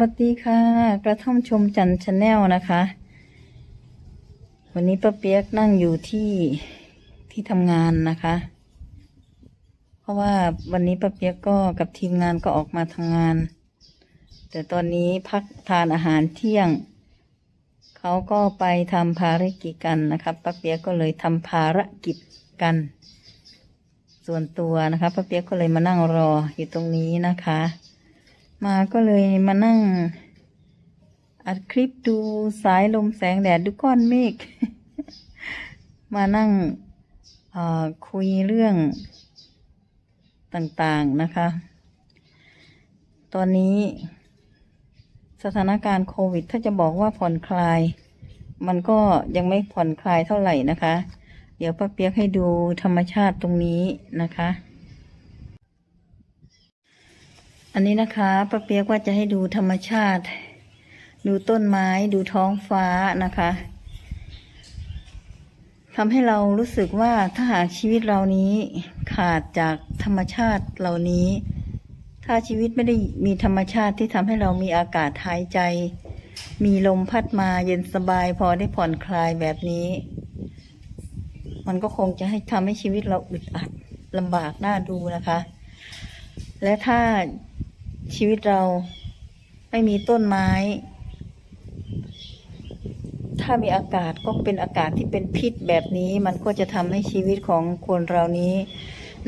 วัสดีค่ะ กระท่อมชมจันชาแนลนะคะ วันนี้ป้าเปียกนั่งอยู่ที่ที่ทำงานนะคะ เพราะว่าวันนี้ป้าเปียกก็กับทีมงานก็ออกมาทำงาน แต่ตอนนี้พักทานอาหารเที่ยง เขาก็ไปทำภารกิจกันนะคะป้าเปียกก็เลยทำภารกิจกัน ส่วนตัวนะคะป้าเปียกก็เลยมานั่งรออยู่ตรงนี้นะคะ มาก็เลยมานั่ง อัดคลิปดูสายลมแสงแดดดูก้อนเมฆมานั่งคุยเรื่องต่างๆนะคะ ตอนนี้ สถานการณ์โควิด ถ้าจะบอกว่าผ่อนคลาย มันก็ยังไม่ผ่อนคลายเท่าไหร่นะคะ เดี๋ยวป้าเปียกให้ดูธรรมชาติตรงนี้นะคะ อันนี้นะคะป้าเปียกว่าจะให้ดูธรรมชาติ ดูต้นไม้ดูท้องฟ้านะคะทำให้เรารู้สึกว่าถ้าหากชีวิตเรานี้ขาดจากธรรมชาติเหล่านี้ ถ้าชีวิตไม่ได้มีธรรมชาติที่ทำให้เรามีอากาศหายใจ มีลมพัดมาเย็นสบายพอได้ผ่อนคลายแบบนี้ มันก็คงจะให้ทำให้ชีวิตเราอึดอัดลำบากน่าดูนะคะ และถ้า ชีวิตเราไม่มีต้นไม้ ถ้ามีอากาศก็เป็นอากาศที่เป็นพิษแบบนี้ มันก็จะทำให้ชีวิตของคนเรานี้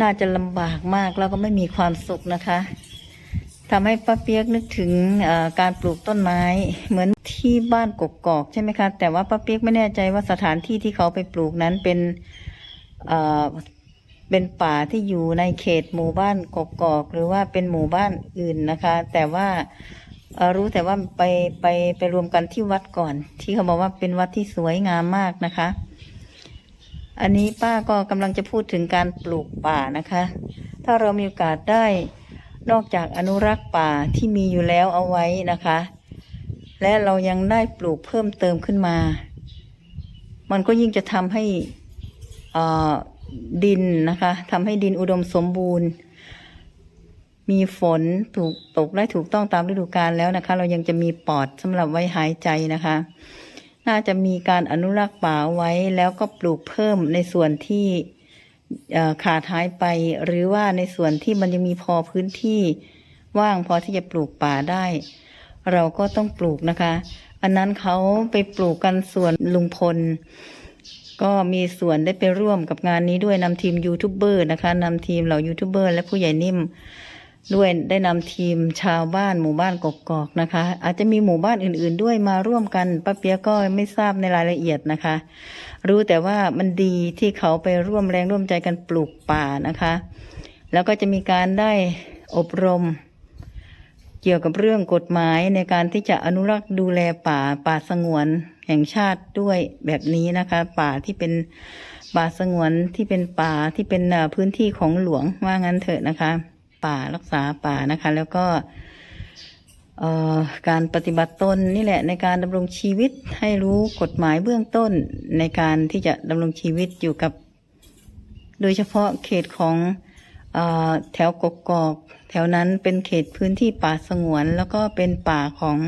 น่าจะลำบากมากแล้วก็ไม่มีความสุขนะคะทำให้ป้าเปียกนึกถึงการปลูกต้นไม้ เหมือนที่บ้านกกอกใช่ไหมคะ แต่ว่าป้าเปียกไม่แน่ใจว่าสถานที่ที่เขาไปปลูกนั้นเป็น เป็นป่าที่อยู่ในเขตหมู่บ้านกกอก หรือว่าเป็นหมู่บ้านอื่นนะคะ แต่ว่ารู้แต่ว่าไปไปไปรวมกันที่วัดก่อน ที่เขาบอกว่าเป็นวัดที่สวยงามมากนะคะ อันนี้ป้าก็กำลังจะพูดถึงการปลูกป่านะคะ ถ้าเรามีโอกาสได้นอกจากอนุรักษ์ป่าที่มีอยู่แล้วเอาไว้นะคะ และเรายังได้ปลูกเพิ่มเติมขึ้นมา มันก็ยิ่งจะทำให้อ่อ ดินนะคะทำให้ดินอุดมสมบูรณ์ มีฝนถูกตกได้ถูกต้องตามฤดูกาลแล้วนะคะ เรายังจะมีปอดสำหรับไว้หายใจนะคะ น่าจะมีการอนุรักษ์ป่าไว้แล้วก็ปลูกเพิ่มในส่วนที่ขาดหายไปหรือว่าในส่วนที่มันยังมีพอพื้นที่ว่างพอที่จะปลูกป่าได้ เราก็ต้องปลูกนะคะ อันนั้นเขาไปปลูกกันส่วนลุงพล ก็มีส่วนได้ไปร่วมกับงานนี้ด้วยนำทีมยูทูบเบอร์นะคะนำทีมเหล่ายูทูบเบอร์และผู้ใหญ่นิ่มด้วยได้นำทีมชาวบ้านหมู่บ้านกกอกนะคะ อาจจะมีหมู่บ้านอื่น ๆ ด้วยมาร่วมกันป้าเปียกก็ไม่ทราบในรายละเอียดนะคะ รู้แต่ว่ามันดีที่เขาไปร่วมแรงร่วมใจกันปลูกป่านะคะ แล้วก็จะมีการได้อบรม เกี่ยวกับเรื่องกฎหมายในการที่จะอนุรักษ์ดูแลป่าป่าสงวนแห่งชาติด้วยแบบนี้นะคะ ป่าที่เป็นป่าสงวนที่เป็นป่าที่เป็นพื้นที่ของหลวงว่างั้นเถอะนะคะ ป่ารักษาป่านะคะ แล้วก็การปฏิบัติตนนี่แหละในการดำรงชีวิตให้รู้กฎหมายเบื้องต้นในการที่จะดำรงชีวิตอยู่กับ โดยเฉพาะเขตของ แถวกกอกแถวนั้นเป็นเขตพื้นที่ป่าสงวน แล้วก็เป็นป่าของ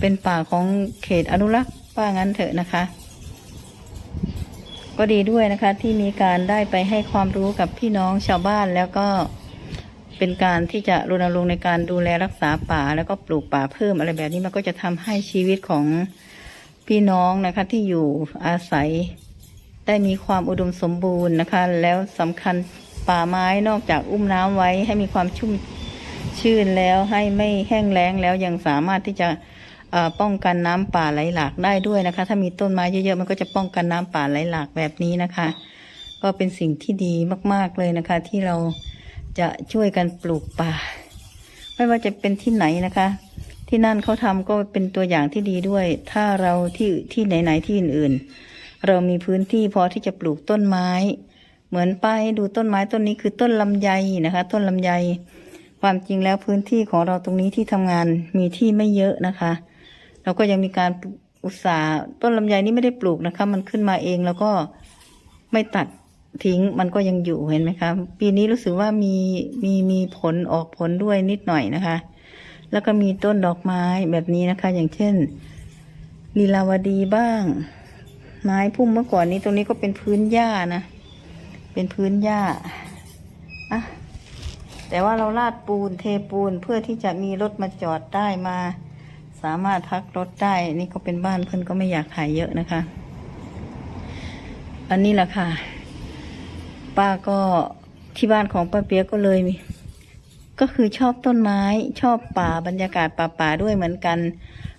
เป็นป่าของเขตอนุรักษ์ว่างั้นเถอะนะคะ ก็ดีด้วยนะคะที่มีการได้ไปให้ความรู้กับพี่น้องชาวบ้านแล้วก็เป็นการที่จะรณรงค์ในการดูแลรักษาป่า แล้วก็ปลูกป่าเพิ่มอะไรแบบนี้มันก็จะทำให้ชีวิตของพี่น้องนะคะที่อยู่อาศัย ได้มีความอุดมสมบูรณ์นะคะ แล้วสำคัญป่าไม้นอกจากอุ้มน้ำไว้ให้มีความชุ่มชื่นแล้วให้ไม่แห้งแล้งแล้วยังสามารถที่จะป้องกันน้ำป่าไหลหลากได้ด้วยนะคะ ถ้ามีต้นไม้เยอะๆ มันก็จะป้องกันน้ำป่าไหลหลากแบบนี้นะคะ ก็เป็นสิ่งที่ดีมากๆเลยนะคะ ที่เราจะช่วยกันปลูกป่า ไม่ว่าจะเป็นที่ไหนนะคะ ที่นั่นเขาทำก็เป็นตัวอย่างที่ดีด้วย ถ้าเราที่ที่ไหนๆที่อื่นๆ เรามีพื้นที่พอที่จะปลูกต้นไม้ เหมือนป้าให้ดูต้นไม้ต้นนี้คือต้นลำไยนะคะ ต้นลำไย ความจริงแล้วพื้นที่ของเราตรงนี้ที่ทำงานมีที่ไม่เยอะนะคะ เราก็ยังมีการอุตสาห์ต้นลำไยนี่ไม่ได้ปลูกนะคะ มันขึ้นมาเองแล้วก็ไม่ตัดทิ้งมันก็ยังอยู่เห็นไหมคะปีนี้รู้สึกว่ามีมีมีผลออกผลด้วยนิดหน่อยนะคะ แล้วก็มีต้นดอกไม้แบบนี้นะคะ อย่างเช่นลีลาวดีบ้าง ไม้พุ่มเมื่อก่อนนี้ตรงนี้ก็เป็นพื้นหญ้านะ เป็นพื้นหญ้าอะแต่ว่าเราลาดปูนเทปูนเพื่อที่จะมีรถมาจอดได้มา สามารถพักรถได้ นี่ก็เป็นบ้านเพื่อนก็ไม่อยากขายเยอะนะคะ อันนี้แหละค่ะ ป้าก็ที่บ้านของป้าเปียกก็เลยมีก็คือชอบต้นไม้ชอบป่าบรรยากาศป่าๆด้วยเหมือนกัน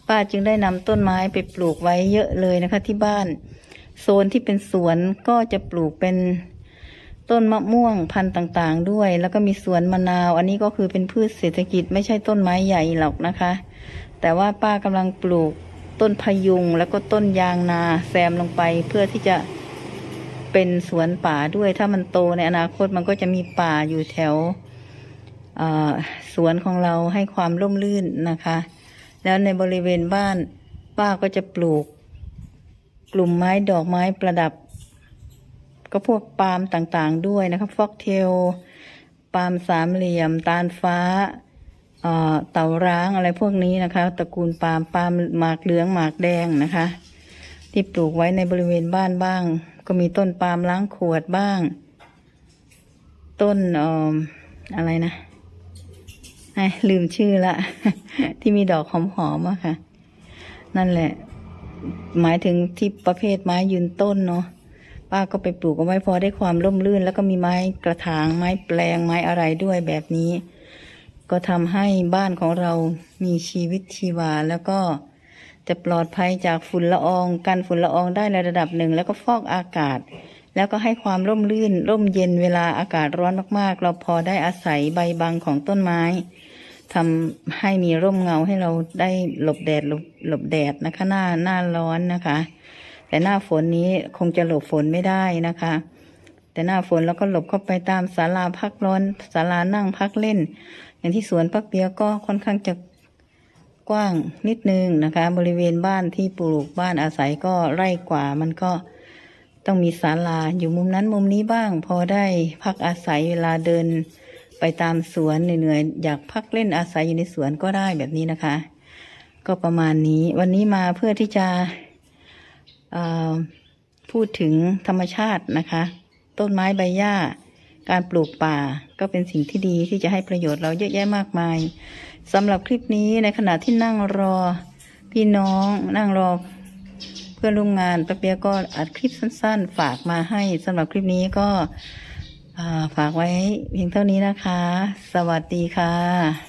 ป้าจึงได้นำต้นไม้ไปปลูกไว้เยอะเลยนะคะที่บ้าน โซนที่เป็นสวนก็จะปลูกเป็นต้นมะม่วงพันธุ์ต่างๆ ด้วย แล้วก็มีสวนมะนาว อันนี้ก็คือเป็นพืชเศรษฐกิจไม่ใช่ต้นไม้ใหญ่หรอกนะคะ แต่ว่าป้ากำลังปลูกต้นพะยุงแล้วก็ต้นยางนาแซมลงไปเพื่อที่จะเป็นสวนป่าด้วย ถ้ามันโตในอนาคตมันก็จะมีป่าอยู่แถวสวนของเราให้ความร่มรื่นนะคะ แล้วในบริเวณบ้าน ป้าก็จะปลูก กลุ่มไม้ดอกไม้ประดับ ก็พวกปาล์มต่างๆด้วยนะคะฟอกเทลปาล์มสามเหลี่ยม ตาลฟ้าเต่าร้างอะไรพวกนี้นะคะตระกูลปาล์มปาล์มหมากเหลืองหมากแดงนะคะ ที่ปลูกไว้ในบริเวณบ้านบ้าง ก็มีต้นปาล์มล้างขวดบ้าง ต้นอออะไรนะ ลืมชื่อละ ที่มีดอกหอมๆอะค่ะ นั่นแหละ หมายถึงที่ประเภทไม้ยืนต้นเนาะป้าก็ไปปลูกเอาไว้พอได้ความร่มรื่น แล้วก็มีไม้กระถางไม้แปลงไม้อะไรด้วยแบบนี้ ก็ทำให้บ้านของเรามีชีวิตชีวาแล้วก็จะปลอดภัยจากฝุ่นละอองกันฝุ่นละอองได้ในระดับหนึ่ง แล้วก็ฟอกอากาศ แล้วก็ให้ความร่มรื่น ร่มเย็นเวลาอากาศร้อนมากๆ เราพอได้อาศัยใบบังของต้นไม้ ทำให้มีร่มเงาให้เราได้หลบแดดหลบหลบแดดนะคะหน้าหน้าร้อนนะคะ แต่หน้าฝนนี้คงจะหลบฝนไม่ได้นะคะ แต่หน้าฝนเราก็หลบเข้าไปตามศาลาพักร้อนศาลานั่งพักเล่น อย่างที่สวนปักเปียก็ค่อนข้างจะกว้างนิดนึงนะคะ บริเวณบ้านที่ปลูกบ้านอาศัยก็ไร่กว่ามันก็ต้องมีศาลาอยู่มุมนั้นมุมนี้บ้าง พอได้พักอาศัยเวลาเดิน ไปตามสวนเหนื่อยๆอยากพักเล่นอาศัยอยู่ในสวนก็ได้แบบนี้นะคะ ก็ประมาณนี้วันนี้มาเพื่อที่จะพูดถึงธรรมชาตินะคะ ต้นไม้ใบหญ้า การปลูกป่าก็เป็นสิ่งที่ดีที่จะให้ประโยชน์เราเยอะแยะมากมายสำหรับคลิปนี้ในขณะที่นั่งรอพี่น้องนั่งรอเพื่อนร่วมงานป้าเปียก็อัดคลิปสั้น ๆ ฝากมาให้สำหรับคลิปนี้ก็ ฝากไว้เพียงเท่านี้นะคะ สวัสดีค่ะ